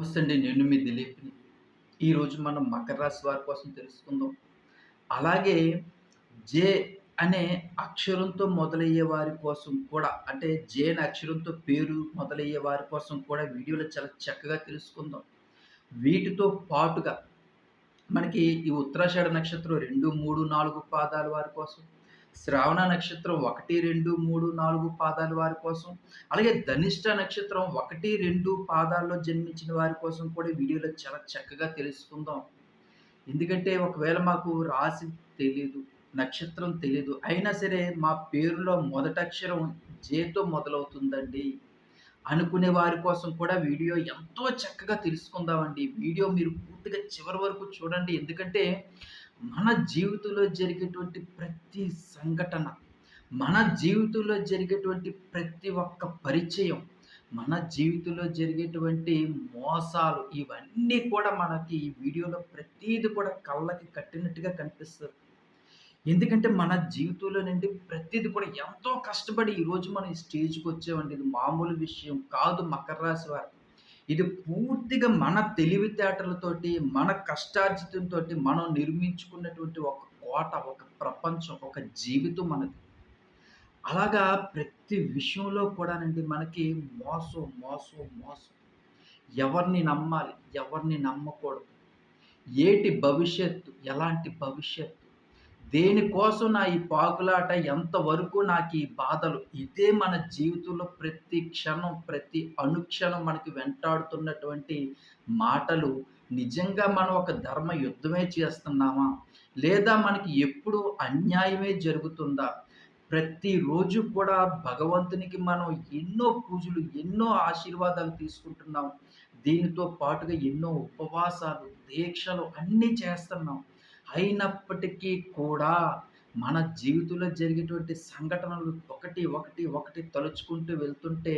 నమస్తే అండి నేను మీ దిలీప్ని ఈరోజు మనం మకర రాశి వారి కోసం తెలుసుకుందాం. అలాగే జే అనే అక్షరంతో మొదలయ్యే వారి కోసం కూడా అంటే జే అనే అక్షరంతో పేరు మొదలయ్యే వారి కోసం కూడా వీడియోలో చాలా చక్కగా తెలుసుకుందాం. వీటితో పాటుగా మనకి ఈ ఉత్తరాషాఢ నక్షత్రం రెండు మూడు నాలుగు పాదాల వారి కోసం శ్రావణ నక్షత్రం ఒకటి రెండు మూడు నాలుగు పాదాల వారి కోసం అలాగే ధనిష్ట నక్షత్రం ఒకటి రెండు పాదాల్లో జన్మించిన వారి కోసం కూడా వీడియోలో చాలా చక్కగా తెలుసుకుందాం. ఎందుకంటే ఒకవేళ మాకు రాసి తెలియదు నక్షత్రం తెలియదు అయినా సరే మా పేరులో మొదటక్షరం జేతో మొదలవుతుందండి. అనుకునే వారి కోసం కూడా వీడియో ఎంతో చక్కగా తెలుసుకుందామండి. వీడియో మీరు పూర్తిగా చివరి వరకు చూడండి. ఎందుకంటే మన జీవితంలో జరిగేటువంటి ప్రతి సంఘటన మన జీవితంలో జరిగేటువంటి ప్రతి ఒక్క పరిచయం మన జీవితంలో జరిగేటువంటి మోసాలు ఇవన్నీ కూడా మనకి ఈ వీడియోలో ప్రతీది కూడా కళ్ళకి కట్టినట్టుగా కనిపిస్తుంది. ఎందుకంటే మన జీవితంలో నుండి ప్రతిది కూడా ఎంతో కష్టపడి ఈరోజు మనం ఈ స్టేజ్కి వచ్చామండి. ఇది మామూలు విషయం కాదు మకర రాశి వారికి. ఇది పూర్తిగా మన తెలివితేటలతోటి మన కష్టార్జితంతో మనం నిర్మించుకున్నటువంటి ఒక కోట ఒక ప్రపంచం ఒక జీవితం మనది. అలాగా ప్రతి విషయంలో కూడానండి మనకి మోసం మోసం మోసం. ఎవరిని నమ్మాలి ఎవరిని నమ్మకూడదు. ఏటి భవిష్యత్తు ఎలాంటి భవిష్యత్తు? దేనికోసం నా ఈ పాకులాట ఎంతవరకు నాకు ఈ బాధలు? ఇదే మన జీవితంలో ప్రతి క్షణం ప్రతి అనుక్షణం మనకి వెంటాడుతున్నటువంటి మాటలు. నిజంగా మనం ఒక ధర్మ యుద్ధమే చేస్తున్నామా? లేదా మనకి ఎప్పుడు అన్యాయమే జరుగుతుందా? ప్రతిరోజు కూడా భగవంతునికి మనం ఎన్నో పూజలు ఎన్నో ఆశీర్వాదాలు తీసుకుంటున్నాం. దీనితో పాటుగా ఎన్నో ఉపవాసాలు దీక్షలు అన్నీ చేస్తున్నాం. అయినప్పటికీ కూడా మన జీవితంలో జరిగేటువంటి సంఘటనలు ఒకటి ఒకటి ఒకటి తలుచుకుంటూ వెళ్తుంటే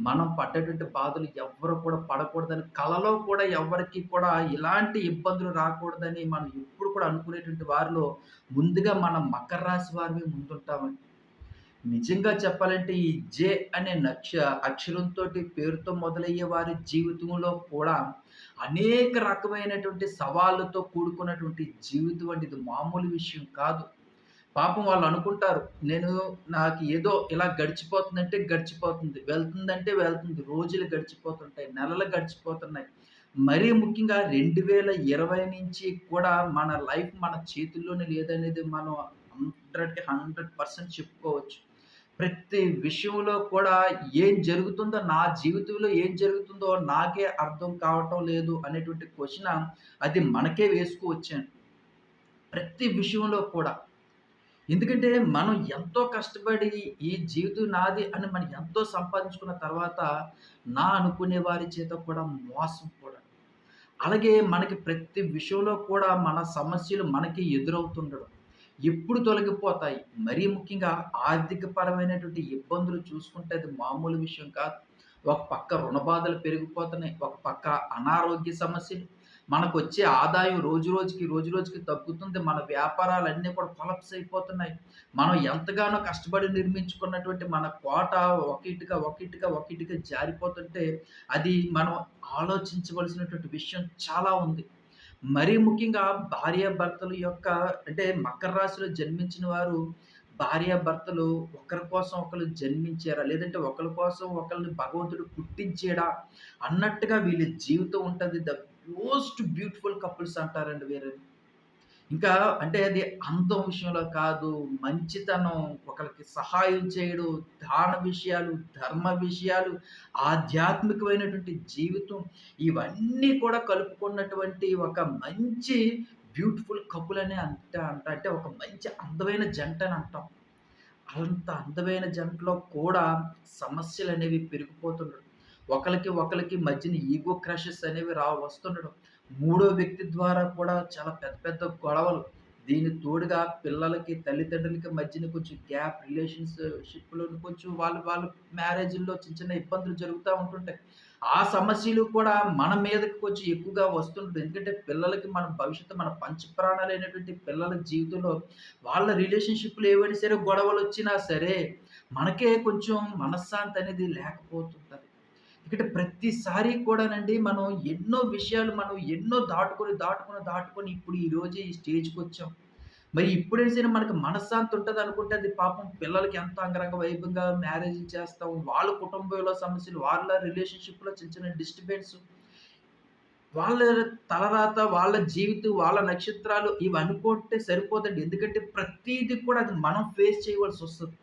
మనం పడ్డటువంటి బాధలు ఎవ్వరు కూడా పడకూడదని కలలో కూడా ఎవరికి కూడా ఇలాంటి ఇబ్బందులు రాకూడదని మనం ఎప్పుడు కూడా అనుకునేటువంటి వారిలో ముందుగా మన మకర రాశి వారిని ముందుంటామండి నిజంగా చెప్పాలంటే ఈ జే అనే నక్ష అక్షరంతో పేరుతో మొదలయ్యే వారి జీవితంలో కూడా అనేక రకమైనటువంటి సవాళ్ళతో కూడుకున్నటువంటి జీవితం అంటే ఇది మామూలు విషయం కాదు. పాపం వాళ్ళు అనుకుంటారు నేను నాకు ఏదో ఇలా గడిచిపోతుందంటే గడిచిపోతుంది వెళ్తుందంటే వెళ్తుంది రోజులు గడిచిపోతుంటాయి నెలలు గడిచిపోతున్నాయి. మరీ ముఖ్యంగా రెండు వేల ఇరవై నుంచి కూడా మన లైఫ్ మన చేతుల్లోనే లేదనేది మనం హండ్రెడ్కి హండ్రెడ్ పర్సెంట్ చెప్పుకోవచ్చు. ప్రతి విషయంలో కూడా ఏం జరుగుతుందో నా జీవితంలో ఏం జరుగుతుందో నాకే అర్థం కావటం లేదు అనేటువంటి క్వశ్చన్ అది మనకే వేసుకోవచ్చాను. ప్రతి విషయంలో కూడా. ఎందుకంటే మనం ఎంతో కష్టపడి ఈ జీవితం నాది అని మనం ఎంతో సంపాదించుకున్న తర్వాత నా అనుకునే వారి చేత కూడా మోసం కూడా. అలాగే మనకి ప్రతి విషయంలో కూడా మన సమస్యలు మనకి ఎదురవుతుండడం. ఎప్పుడు తొలగిపోతాయి? మరీ ముఖ్యంగా ఆర్థికపరమైనటువంటి ఇబ్బందులు చూసుకుంటే అది మామూలు విషయం కాదు. ఒక పక్క రుణ బాధలు పెరిగిపోతున్నాయి. ఒక పక్క అనారోగ్య సమస్యలు. మనకు వచ్చే ఆదాయం రోజు రోజుకి రోజు రోజుకి తగ్గుతుంది. మన వ్యాపారాలన్నీ కూడా కొలప్స్ అయిపోతున్నాయి. మనం ఎంతగానో కష్టపడి నిర్మించుకున్నటువంటి మన కోట ఒకటిగా ఒకటిగా ఒకటిగా జారిపోతుంటే అది మనం ఆలోచించవలసినటువంటి విషయం చాలా ఉంది. మరీ ముఖ్యంగా భార్యాభర్తల యొక్క అంటే మకర రాశిలో జన్మించిన వారు భార్యాభర్తలు ఒకరి కోసం ఒకరు జన్మించారా? లేదంటే ఒకరి కోసం ఒకరిని భగవంతుడు పుట్టించాడా? అన్నట్టుగా వీళ్ళ జీవితం ఉంటుంది. ద మోస్ట్ బ్యూటిఫుల్ కపుల్స్ అంటారండి వేరే ఇంకా అంటే అది అందం విషయంలో కాదు మంచితనం ఒకరికి సహాయం చేయడం దాన విషయాలు ధర్మ విషయాలు ఆధ్యాత్మికమైనటువంటి జీవితం ఇవన్నీ కూడా కలుపుకున్నటువంటి ఒక మంచి బ్యూటిఫుల్ కపుల్ అనే అంట అంట అంటే ఒక మంచి అందమైన జంట అని అంటాం. అంత అందమైన జంటలో కూడా సమస్యలు అనేవి పెరిగిపోతుండడం. ఒకరికి ఒకరికి మధ్యన ఈగో క్రషెస్ అనేవి రా వస్తుండడం. మూడో వ్యక్తి ద్వారా కూడా చాలా పెద్ద పెద్ద గొడవలు. దీని తోడుగా పిల్లలకి తల్లిదండ్రులకి మధ్యన కొంచెం గ్యాప్ రిలేషన్షిప్లో కొంచెం వాళ్ళు వాళ్ళ మ్యారేజ్ల్లో చిన్న చిన్న ఇబ్బందులు జరుగుతూ ఉంటుంటాయి. ఆ సమస్యలు కూడా మన మీదకి కొంచెం ఎక్కువగా వస్తుంటుంది ఎందుకంటే పిల్లలకి మన భవిష్యత్తు మన పంచప్రాణాలైనటువంటి పిల్లల జీవితంలో వాళ్ళ రిలేషన్షిప్లు ఏవైనా సరే గొడవలు వచ్చినా సరే మనకే కొంచెం మనశ్శాంతి అనేది లేకపోతుంటుంది. ఇక్కడ ప్రతిసారి కూడానండి మనం ఎన్నో విషయాలు మనం ఎన్నో దాటుకొని, దాటుకొని, దాటుకొని ఇప్పుడు ఈరోజు ఈ స్టేజ్‌కొచ్చాం. మరి ఇప్పుడైనా మనకి మనకు మనశ్శాంతి అనుకుంటే అది పాపం పిల్లలకి ఎంత అంగరంగ వైభవంగా మ్యారేజ్ చేస్తాం. వాళ్ళ కుటుంబంలో సమస్యలు, వాళ్ళ రిలేషన్‌షిప్‌లో చిన్న చిన్న డిస్టర్బెన్స్ వాళ్ళ తలరాత, వాళ్ళ జీవితం, వాళ్ళ నక్షత్రాలు ఇవి అనుకుంటే సరిపోదండి. ఎందుకంటే ప్రతిదీ కూడా అది మనం ఫేస్ చేయవలసి వస్తుంది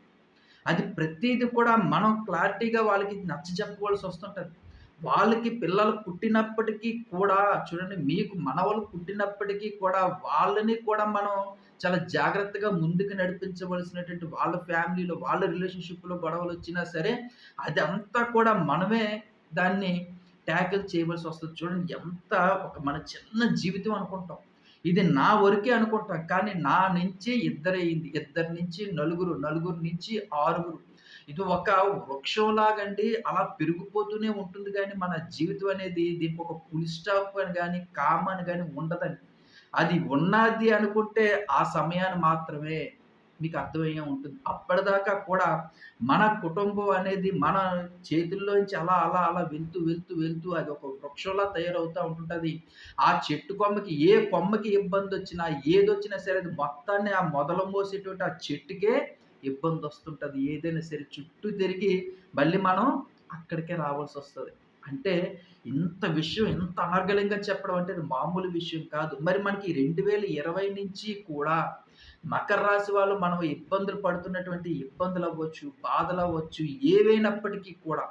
అది ప్రతిదీ కూడా మనం క్లారిటీగా వాళ్ళకి నచ్చజెప్పవలసి వస్తుంటుంది వాళ్ళకి పిల్లలు పుట్టినప్పటికీ కూడా చూడండి మీకు మనవలు పుట్టినప్పటికీ కూడా వాళ్ళని కూడా మనం చాలా జాగ్రత్తగా ముందుకు నడిపించవలసినటువంటి వాళ్ళ ఫ్యామిలీలో, వాళ్ళ రిలేషన్‌షిప్‌లో గొడవలు వచ్చినా సరే అదంతా కూడా మనమే దాన్ని ట్యాకల్ చేయవలసి వస్తుంది చూడండి ఎంత ఒక మన చిన్న జీవితం అనుకుంటాం. ఇది నా వరకే అనుకుంటా కానీ నా నుంచి ఇద్దరైంది ఇద్దరి నుంచి నలుగురు, నలుగురు నుంచి ఆరుగురు. ఇది ఒక వృక్షంలాగండి అలా పెరిగిపోతూనే ఉంటుంది కానీ మన జీవితం అనేది దీనికి ఒక ఫుల్ స్టాప్ అని కానీ కామ అని కానీ ఉండదండి. అది ఉన్నది అనుకుంటే ఆ సమయాన్ని మాత్రమే మీకు అర్థమయ్యే ఉంటుంది. అప్పటిదాకా కూడా మన కుటుంబం అనేది మన చేతుల్లోంచి అలా, అలా, అలా వెళ్తూ, వెళ్తూ, వెళ్తూ అది ఒక వృక్షంలా తయారవుతూ ఉంటుంటుంది. ఆ చెట్టు కొమ్మకి ఏ కొమ్మకి ఇబ్బంది వచ్చినా ఏదొచ్చినా సరే అది మొత్తాన్ని ఆ మొదలు మోసేటువంటి ఆ చెట్టుకే ఇబ్బంది వస్తుంటుంది ఏదైనా సరే చుట్టూ తిరిగి మళ్ళీ మనం అక్కడికే రావాల్సి వస్తుంది అంటే ఇంత విషయం ఇంత అనర్గళంగా చెప్పడం అంటే మామూలు విషయం కాదు. మరి మనకి 2020 నుంచి కూడా మకర రాశి వాళ్ళు మనం ఇబ్బందులు పడుతున్నటువంటి ఇబ్బందులు అవ్వచ్చు బాధలు అవ్వచ్చు ఏవైనప్పటికీ కూడా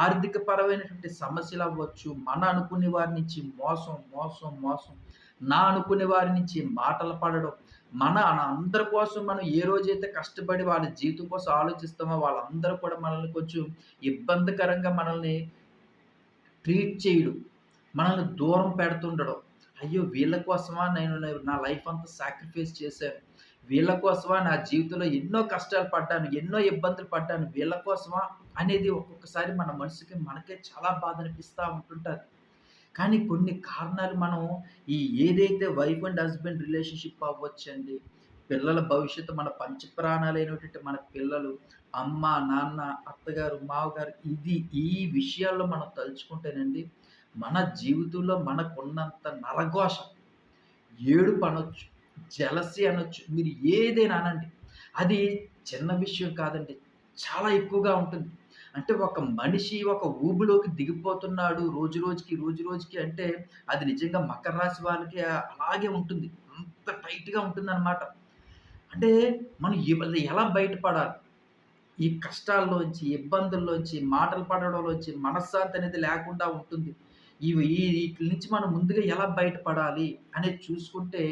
ఆర్థిక పరమైనటువంటి సమస్యలవ్వచ్చు, మన అనుకునే వారి నుంచి మోసం, మోసం, మోసం, నా అనుకునే వారి నుంచి మాటలు పడడం, మన అందరి కోసం మనం ఏ రోజైతే కష్టపడి వాళ్ళ జీవితం కోసం ఆలోచిస్తామో వాళ్ళందరూ కూడా మనల్ని కొంచెం ఇబ్బందికరంగా మనల్ని ట్రీట్ చేయడు. మనల్ని దూరం పెడుతుండడం. అయ్యో! వీళ్ళ కోసమా నేను నా లైఫ్ అంతా సాక్రిఫైస్ చేశాను. వీళ్ళ కోసమా నా జీవితంలో ఎన్నో కష్టాలు పడ్డాను. ఎన్నో ఇబ్బందులు పడ్డాను. వీళ్ళ కోసమా అనేది ఒక్కొక్కసారి మన మనసుకి మనకే చాలా బాధనిపిస్తా ఉంటుంటుంది కానీ కొన్ని కారణాలు మనం ఈ ఏదైతే వైఫ్ అండ్ హస్బెండ్ రిలేషన్‌షిప్ అవ్వచ్చండి. పిల్లల భవిష్యత్తు మన పంచప్రాణాలైనటువంటి మన పిల్లలు, అమ్మ, నాన్న, అత్తగారు, మావగారు ఇది ఈ విషయాల్లో మనం తలుచుకుంటేనండి, మన జీవితంలో మనకున్నంత నరఘోష, ఏడుపనొచ్చు, జలసి అనొచ్చు, మీరు ఏదైనా అనండి. అది చిన్న విషయం కాదండి. చాలా ఎక్కువగా ఉంటుంది. అంటే ఒక మనిషి ఒక ఊబులోకి దిగిపోతున్నాడు రోజు రోజుకి, రోజు రోజుకి అంటే అది నిజంగా మకర రాశి వాళ్ళకి అలాగే ఉంటుంది. అంత టైట్‌గా ఉంటుందనమాట. అంటే మనం ఎలా బయటపడాలి? ఈ కష్టాల్లోంచి, ఇబ్బందుల్లోంచి, మాటలు పడడంలోంచి మనశ్శాంతి అనేది లేకుండా ఉంటుంది. ఇవి ఈ నుంచి మనం ముందుగా ఎలా బయటపడాలి అనేది చూసుకుంటే,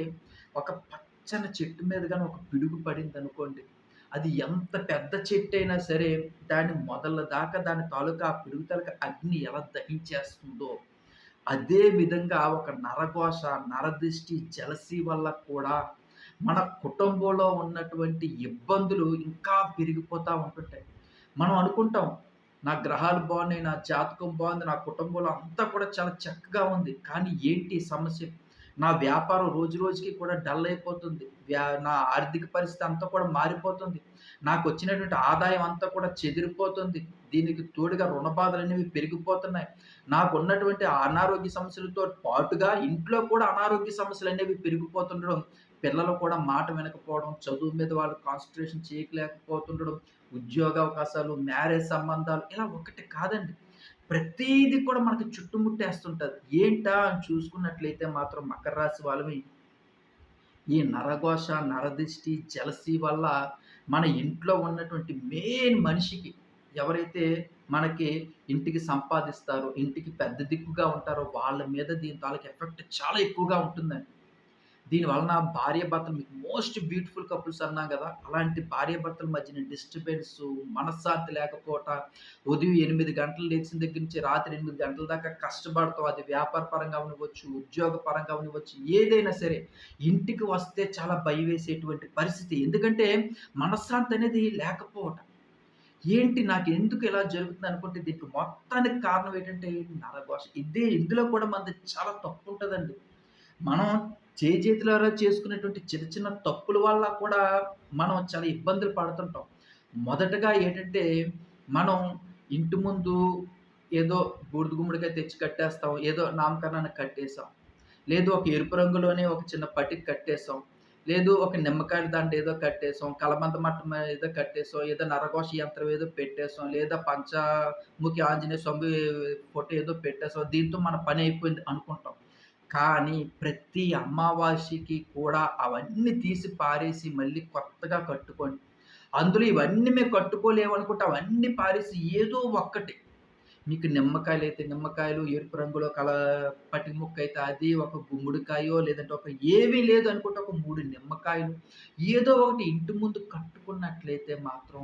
ఒక పచ్చని చెట్టు మీద కానీ ఒక పిడుగు పడింది అనుకోండి అది ఎంత పెద్ద చెట్టైనా సరే దాని మొదల దాకా దాని తాలూకా ఆ పిడుగు తాలూకా అగ్ని ఎలా దహించేస్తుందో, అదే విధంగా ఒక నరఘోష, నరదృష్టి జలసి వల్ల కూడా మన కుటుంబంలో ఉన్నటువంటి ఇబ్బందులు ఇంకా పెరిగిపోతూ ఉంటుంటాయి. మనం అనుకుంటాం, నా గ్రహాలు బాగున్నాయి, నా జాతకం బాగుంది, నా కుటుంబంలో అంతా కూడా చాలా చక్కగా ఉంది. కానీ ఏంటి సమస్య? నా వ్యాపారం రోజు రోజుకి కూడా డల్ అయిపోతుంది. వ్యా నా ఆర్థిక పరిస్థితి అంతా కూడా మారిపోతుంది. నాకు వచ్చినటువంటి ఆదాయం అంతా కూడా చెదిరిపోతుంది. దీనికి తోడుగా రుణ బాధలు అనేవి పెరిగిపోతున్నాయి. నాకు ఉన్నటువంటి అనారోగ్య సమస్యలతో పాటుగా ఇంట్లో కూడా అనారోగ్య సమస్యలు అనేవి పెరిగిపోతుండడం, పిల్లలు కూడా మాట వినకపోవడం, చదువు మీద వాళ్ళు కాన్సన్ట్రేషన్ చేయలేకపోతుండడం, ఉద్యోగావకాశాలు, మ్యారేజ్ సంబంధాలు ఇలా ఒకటి కాదండి. ప్రతీది కూడా మనకి చుట్టుముట్టేస్తుంటుంది ఏంటా అని చూసుకున్నట్లయితే మాత్రం మకర రాశి వాళ్ళవి ఈ నరఘోష, నరదిష్టి, జలసి వల్ల మన ఇంట్లో ఉన్నటువంటి మెయిన్ మనిషికి ఎవరైతే మనకి ఇంటికి సంపాదిస్తారో, ఇంటికి పెద్ద దిక్కుగా ఉంటారో వాళ్ళ మీద దీని వాళ్ళకి ఎఫెక్ట్ చాలా ఎక్కువగా ఉంటుందండి. దీని వలన భార్యాభర్తలు మీకు మోస్ట్ బ్యూటిఫుల్ కపుల్స్ అన్నాం కదా అలాంటి భార్యాభర్తల మధ్యన డిస్టర్బెన్స్ మనశ్శాంతి లేకపోవట, ఉదయం ఎనిమిది గంటలు లేచిన దగ్గర నుంచి రాత్రి ఎనిమిది గంటల దాకా కష్టపడతాం. అది వ్యాపార పరంగా ఉండవచ్చు ఉద్యోగ పరంగా ఉండవచ్చు ఏదైనా సరే ఇంటికి వస్తే చాలా భయమేసేటువంటి పరిస్థితి. ఎందుకంటే మనశ్శాంతి అనేది లేకపోవటం. ఏంటి నాకు ఎందుకు ఇలా జరుగుతుంది అనుకుంటే దీనికి మొత్తానికి కారణం ఏంటంటే నరఘోష. ఇదే ఇందులో కూడా మనది చాలా తప్పు ఉంటుందండి మనం చేతులారా చేసుకునేటువంటి చిన్న చిన్న తప్పుల వల్ల కూడా మనం చాలా ఇబ్బందులు పడుతుంటాం. మొదటగా ఏంటంటే మనం ఇంటి ముందు ఏదో బూడిద గుమ్మడికాయ తెచ్చి కట్టేస్తాం. ఏదో నామకరణాన్ని కట్టేసాం. లేదు ఒక ఎరుపు రంగులోనే ఒక చిన్న పట్టికి కట్టేసాం. లేదు ఒక నిమ్మకాయల దాంట్లో ఏదో కట్టేసాం. కలబంద మట్టం ఏదో కట్టేసాం. ఏదో నరఘోష యంత్రం ఏదో పెట్టేసాం. లేదా పంచముఖి ఆంజనేయ స్వామి ఫోటో ఏదో పెట్టేసాం. దీంతో మన పని అయిపోయింది అనుకుంటాం. కానీ ప్రతి అమావాస్యకి కూడా అవన్నీ తీసి పారేసి మళ్ళీ కొత్తగా కట్టుకోండి. అందులో ఇవన్నీ మేము కట్టుకోలేము అనుకుంటే అవన్నీ పారేసి ఏదో ఒక్కటి మీకు నిమ్మకాయలు అయితే నిమ్మకాయలు, ఎరుపు రంగులో కల పట్టి ముక్క అయితే అది, ఒక గుమ్మడికాయో లేదంటే ఒక ఏమీ లేదు అనుకుంటే ఒక మూడు నిమ్మకాయలు, ఏదో ఒకటి ఇంటి ముందు కట్టుకున్నట్లయితే మాత్రం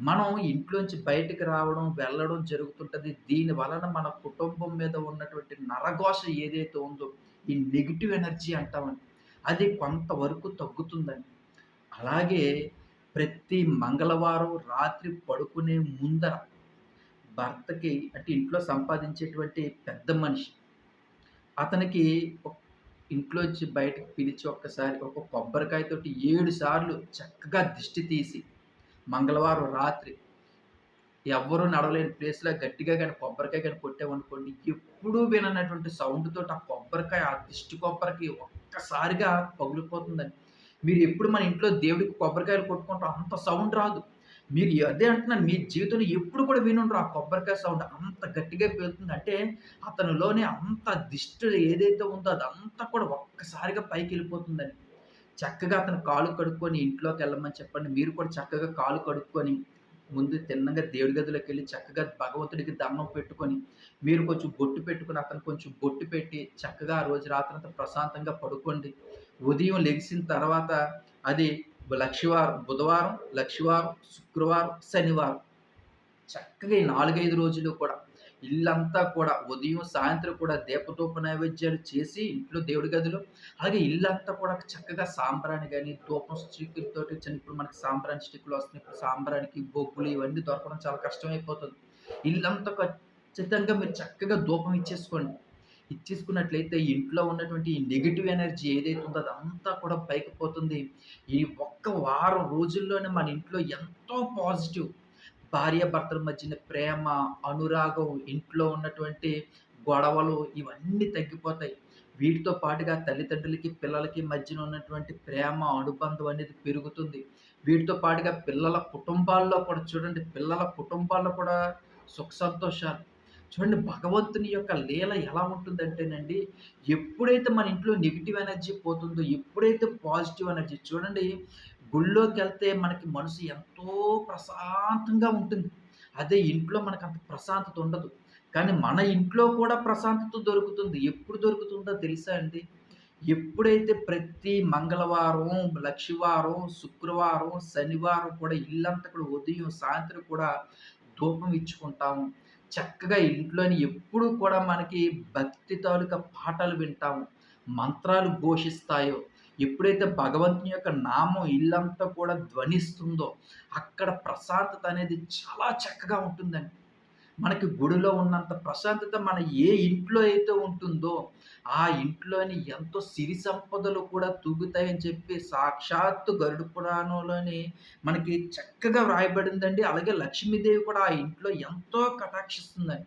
మనం ఇంట్లోంచి బయటికి రావడం, వెళ్ళడం జరుగుతుంటుంది దీని వలన మన కుటుంబం మీద ఉన్నటువంటి నరఘోష ఏదైతే ఉందో, ఈ నెగిటివ్ ఎనర్జీ అంటామని అది కొంతవరకు తగ్గుతుందండి. అలాగే ప్రతి మంగళవారం రాత్రి పడుకునే ముందర భర్తకి అంటే ఇంట్లో సంపాదించేటువంటి పెద్ద మనిషి. అతనికి ఇంట్లోంచి బయటకి పిలిచి ఒక్కసారి ఒక కొబ్బరికాయతోటి ఏడు సార్లు చక్కగా దిష్టి తీసి, మంగళవారం రాత్రి ఎవ్వరు నడవలేని ప్లేస్‌లో గట్టిగా కానీ కొబ్బరికాయ కానీ కొట్టామనుకోండి, ఎప్పుడూ విననటువంటి సౌండ్తో ఆ కొబ్బరికాయ, ఆ దిష్టి కొబ్బరికి ఒక్కసారిగా పగిలిపోతుందని మీరు ఎప్పుడు మన ఇంట్లో దేవుడికి కొబ్బరికాయలు కొట్టుకుంటాం అంత సౌండ్ రాదు. మీరు అదే అంటున్నాను మీ జీవితంలో ఎప్పుడు కూడా వినుండ్రు ఆ కొబ్బరికాయ సౌండ్ అంత గట్టిగా పెరుగుతుంది అంటే అతనిలోనే అంత దిష్టి ఏదైతే ఉందో అదంతా కూడా ఒక్కసారిగా పైకి వెళ్ళిపోతుందని చక్కగా అతను కాలు కడుక్కొని ఇంట్లోకి వెళ్ళమని చెప్పండి. మీరు కూడా చక్కగా కాలు కడుక్కొని, ముందు తిన్నగా దేవుడి గదిలోకి వెళ్ళి చక్కగా భగవంతుడికి దండం పెట్టుకొని, మీరు కొంచెం బొట్టు పెట్టుకుని అతను కొంచెం బొట్టు పెట్టి, చక్కగా ఆ రోజు రాత్రంతా ప్రశాంతంగా పడుకోండి. ఉదయం లెగిసిన తర్వాత అది లక్షవారం బుధవారం, లక్షవారం, శుక్రవారం, శనివారం చక్కగా ఈ 4, 5 రోజులు కూడా ఇల్లంతా కూడా ఉదయం, సాయంత్రం కూడా దీపదూప నైవేద్యాలు చేసి ఇంట్లో దేవుడి గదిలో, అలాగే ఇల్లంతా కూడా చక్కగా సాంబ్రాణి కానీ ధూపం స్టిక్కులతో చిన్నప్పుడు మనకి సాంబ్రాణి స్టిక్కులొస్తున్నాయి. ఇప్పుడు సాంబ్రానికి బొగ్గులు ఇవన్నీ దొరకడం చాలా కష్టమైపోతుంది. ఇల్లంతా ఖచ్చితంగా మీరు చక్కగా ధూపం ఇచ్చేసుకోండి. ఇచ్చేసుకున్నట్లయితే ఇంట్లో ఉన్నటువంటి ఈ ఎనర్జీ ఏదైతే ఉందో అదంతా కూడా పైకి పోతుంది. ఈ ఒక్క వారం రోజుల్లోనే మన ఇంట్లో ఎంతో పాజిటివ్ భార్యాభర్తల మధ్యన ప్రేమ, అనురాగం, ఇంట్లో ఉన్నటువంటి గొడవలు ఇవన్నీ తగ్గిపోతాయి. వీటితో పాటుగా తల్లిదండ్రులకి, పిల్లలకి మధ్యన ఉన్నటువంటి ప్రేమ, అనుబంధం అనేది పెరుగుతుంది. వీటితో పాటుగా పిల్లల కుటుంబాల్లో కూడా చూడండి పిల్లల కుటుంబాల్లో కూడా సుఖ సంతోషాలు చూడండి భగవంతుని యొక్క లీల ఎలా ఉంటుందంటేనండి, ఎప్పుడైతే మన ఇంట్లో నెగెటివ్ ఎనర్జీ పోతుందో, ఎప్పుడైతే పాజిటివ్ ఎనర్జీ చూడండి గుడిలోకెళ్తే మనకి మనసు ఎంతో ప్రశాంతంగా ఉంటుంది. అదే ఇంట్లో మనకంత ప్రశాంతత ఉండదు. కానీ మన ఇంట్లో కూడా ప్రశాంతత దొరుకుతుంది. ఎప్పుడు దొరుకుతుందో తెలుసా అండి? ఎప్పుడైతే ప్రతి మంగళవారం, లక్షవారం, శుక్రవారం, శనివారం కూడా ఇల్లంతా కూడా ఉదయం, సాయంత్రం కూడా ధూపం ఇచ్చుకుంటాము. చక్కగా ఇంట్లోని ఎప్పుడు కూడా మనకి భక్తి తాలూకా పాటలు వింటాము. మంత్రాలు ఘోషిస్తాయో, ఎప్పుడైతే భగవంతుని యొక్క నామం ఇల్లంతా కూడా ధ్వనిస్తుందో, అక్కడ ప్రశాంతత అనేది చాలా చక్కగా ఉంటుందండి. మనకి గుడిలో ఉన్నంత ప్రశాంతత మన ఏ ఇంట్లో అయితే ఉంటుందో, ఆ ఇంట్లోని ఎంతో సిరి సంపదలు కూడా తూగుతాయని చెప్పి సాక్షాత్తు గరుడు పురాణంలోని మనకి చక్కగా వ్రాయబడిందండి. అలాగే లక్ష్మీదేవి కూడా ఆ ఇంట్లో ఎంతో కటాక్షిస్తుందండి.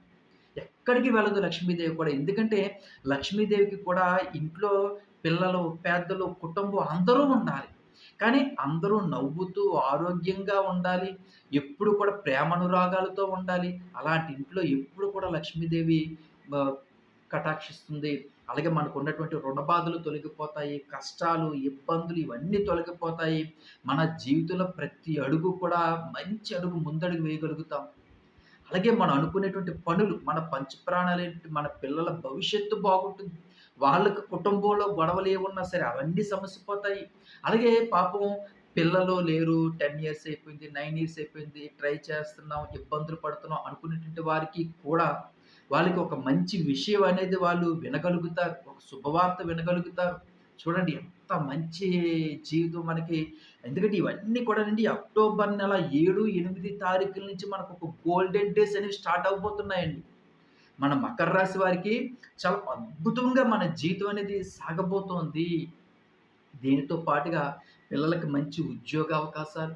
ఎక్కడికి వెళ్ళదు లక్ష్మీదేవి కూడా. ఎందుకంటే లక్ష్మీదేవికి కూడా ఇంట్లో పిల్లలు, పెద్దలు, కుటుంబం అందరూ ఉండాలి. కానీ అందరూ నవ్వుతూ, ఆరోగ్యంగా ఉండాలి. ఎప్పుడు కూడా ప్రేమనురాగాలతో ఉండాలి. అలాంటి ఇంట్లో ఎప్పుడు కూడా లక్ష్మీదేవి కటాక్షిస్తుంది. అలాగే మనకున్నటువంటి రుణ బాధలు తొలగిపోతాయి. కష్టాలు, ఇబ్బందులు ఇవన్నీ తొలగిపోతాయి. మన జీవితంలో ప్రతి అడుగు కూడా మంచి అడుగు ముందడుగు వేయగలుగుతాం. అలాగే మనం అనుకునేటువంటి పనులు, మన పంచప్రాణాలు మన పిల్లల భవిష్యత్తు బాగుంటుంది. వాళ్ళకి కుటుంబంలో గొడవలు ఏమున్నా సరే అవన్నీ సమసిపోతాయి. అలాగే పాపం పిల్లలు లేరు 10 ఇయర్స్ అయిపోయింది, నైన్ ఇయర్స్ అయిపోయింది, ట్రై చేస్తున్నాం, ఇబ్బందులు పడుతున్నాం అనుకునేటువంటి వారికి కూడా వాళ్ళకి ఒక మంచి విషయం అనేది వాళ్ళు వినగలుగుతారు. ఒక శుభవార్త వినగలుగుతారు. చూడండి ఎంత మంచి జీవితం మనకి ఎందుకంటే ఇవన్నీ కూడా అండి అక్టోబర్ నెల 7, 8 తారీఖుల నుంచి మనకు ఒక గోల్డెన్ డేస్ అనేవి స్టార్ట్ అవ్వబోతున్నాయండి. మన మకర రాశి వారికి చాలా అద్భుతంగా మన జీవితం అనేది సాగబోతోంది. దీనితో పాటుగా పిల్లలకి మంచి ఉద్యోగ అవకాశాలు,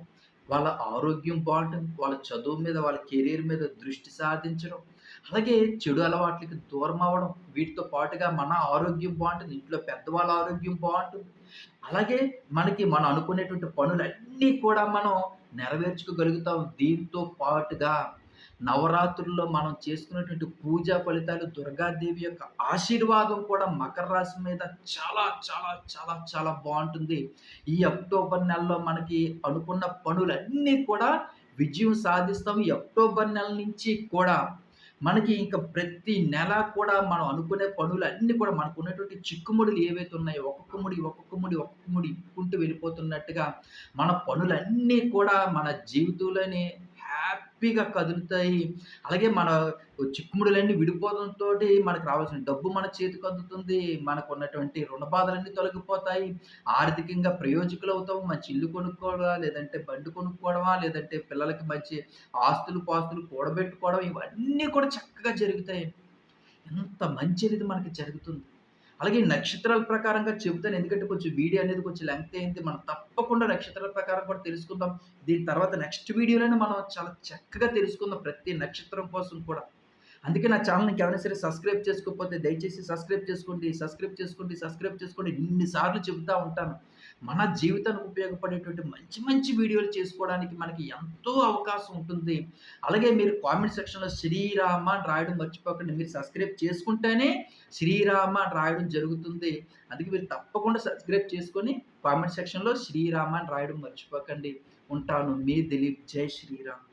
వాళ్ళ ఆరోగ్యం బాగుంటుంది వాళ్ళ చదువు మీద, వాళ్ళ కెరియర్ మీద దృష్టి సాధించడం, అలాగే చెడు అలవాట్లకి దూరం అవ్వడం. వీటితో పాటుగా మన ఆరోగ్యం బాగుంటుంది ఇంట్లో పెద్దవాళ్ళ ఆరోగ్యం బాగుంటుంది అలాగే మనకి మనం అనుకునేటువంటి పనులన్నీ కూడా మనం నెరవేర్చుకోగలుగుతాం. దీంతో పాటుగా నవరాత్రుల్లో మనం చేసుకునేటువంటి పూజా ఫలితాలు దుర్గాదేవి యొక్క ఆశీర్వాదం కూడా మకర రాశి మీద చాలా చాలా చాలా చాలా బాగుంటుంది ఈ అక్టోబర్ నెలలో మనకి అనుకున్న పనులన్నీ కూడా విజయం సాధిస్తాం. ఈ అక్టోబర్ నెల నుంచి కూడా మనకి ఇంకా ప్రతి నెల కూడా మనం అనుకునే పనులన్నీ కూడా మనకు ఉన్నటువంటి చిక్కుముడులు ఏవైతే ఉన్నాయో ఒక్కొక్క ముడి, ఒక్కొక్క ముడి, ఒక్కొక్క ముడి ఇప్పుకుంటూ వెళ్ళిపోతున్నట్టుగా మన పనులన్నీ కూడా మన జీవితంలోని హ్యాపీగా కదులుతాయి. అలాగే మన చిక్కుముడులన్నీ విడిపోవడంతో మనకు రావాల్సిన డబ్బు మన చేతికి అందుతుంది. మనకున్నటువంటి రుణ బాధలన్నీ తొలగిపోతాయి. ఆర్థికంగా ప్రయోజకులు అవుతాము మంచి ఇల్లు కొనుక్కోవడమా, లేదంటే బండి కొనుక్కోవడమా, లేదంటే పిల్లలకి మంచి ఆస్తులు, పాస్తులు కూడబెట్టుకోవడం ఇవన్నీ కూడా చక్కగా జరుగుతాయి. ఎంత మంచి అనేది మనకి జరుగుతుంది. అలాగే నక్షత్రాల ప్రకారంగా చెప్తాను. ఎందుకంటే కొంచెం వీడియో అనేది కొంచెం లెంగ్త్ అయింది. మనం తప్పకుండా నక్షత్రాల ప్రకారం కూడా తెలుసుకుందాం. దీని తర్వాత నెక్స్ట్ వీడియోలోనే మనం చాలా చక్కగా తెలుసుకుందాం ప్రతి నక్షత్రం కోసం కూడా. అందుకే నా ఛానల్ని ఇంకెవరైనా సరే సబ్స్క్రైబ్ చేసుకోకపోతే దయచేసి సబ్స్క్రైబ్ చేసుకోండి. సబ్స్క్రైబ్ చేసుకోండి. సబ్స్క్రైబ్ చేసుకోండి. ఇన్నిసార్లు చెబుతూ ఉంటాను. మన జీవితానికి ఉపయోగపడేటువంటి మంచి మంచి వీడియోలు చేసుకోవడానికి మనకి ఎంతో అవకాశం ఉంటుంది. అలాగే మీరు కామెంట్ సెక్షన్‌లో శ్రీరామ అని రాయడం మర్చిపోకండి. మీరు సబ్స్క్రైబ్ చేసుకుంటేనే శ్రీరామ అని రాయడం జరుగుతుంది. అందుకే మీరు తప్పకుండా సబ్స్క్రైబ్ చేసుకొని కామెంట్ సెక్షన్‌లో శ్రీరామ అని రాయడం మర్చిపోకండి. ఉంటాను. మీ దిలీప్. జై శ్రీరామ్.